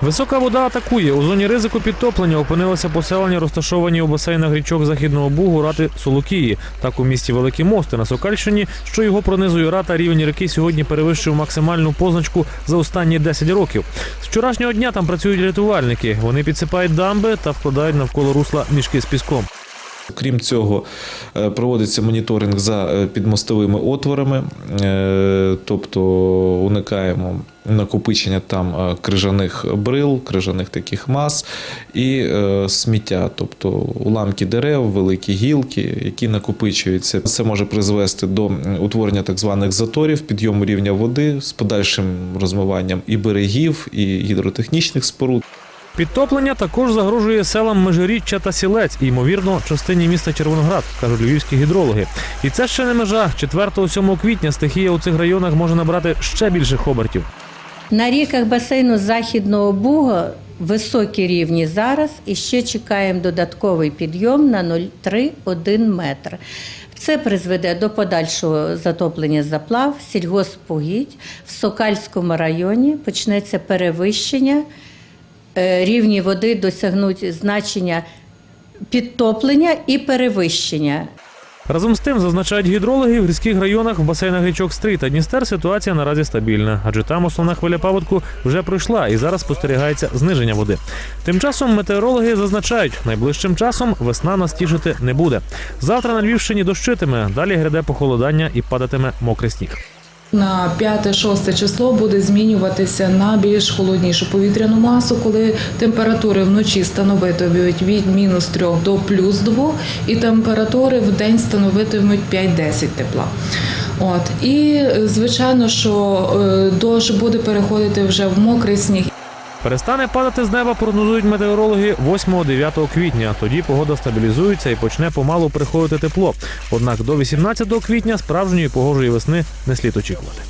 Висока вода атакує. У зоні ризику підтоплення опинилися поселення, розташовані у басейнах річок Західного Бугу, Рати Солокії. Так у місті Великі Мости на Сокальщині, що його пронизує рата, рівень ріки сьогодні перевищив максимальну позначку за останні 10 років. З вчорашнього дня там працюють рятувальники. Вони підсипають дамби та вкладають навколо русла мішки з піском. Крім цього, е, проводиться моніторинг за е, підмостовими отворами, е, тобто уникаємо накопичення там крижаних брил, крижаних таких мас і сміття, тобто уламки дерев, великі гілки, які накопичуються. Це може призвести до утворення так званих заторів, підйому рівня води з подальшим розмиванням і берегів, і гідротехнічних споруд. Підтоплення також загрожує селам Межиріччя та Сілець і, ймовірно, частині міста Червоноград, кажуть львівські гідрологи. І це ще не межа. 4-7 квітня стихія у цих районах може набрати ще більших обертів. На ріках басейну Західного Бугу високі рівні зараз і ще чекаємо додатковий підйом на 0,3-1 метр. Це призведе до подальшого затоплення заплав, сільгоспогідь. В Сокальському районі почнеться перевищення. Е, Рівні води досягнуть значення підтоплення і перевищення. Разом з тим, зазначають гідрологи, в гірських районах в басейнах річок Стрий та Дністер ситуація наразі стабільна, адже там основна хвиля паводку вже пройшла і зараз спостерігається зниження води. Тим часом метеорологи зазначають, найближчим часом весна нас тішити не буде. Завтра на Львівщині дощитиме, далі гряде похолодання і падатиме мокрий сніг. На 5-6 число буде змінюватися на більш холоднішу повітряну масу, коли температури вночі становитимуть від мінус 3 до плюс 2, і температури в день становитимуть 5-10 тепла. От і е, звичайно, що е, дощ буде переходити вже в мокрий сніг. Перестане падати з неба, прогнозують метеорологи 8-9 квітня. Тоді погода стабілізується і почне помалу приходити тепло. Однак до 18 квітня справжньої погожої весни не слід очікувати.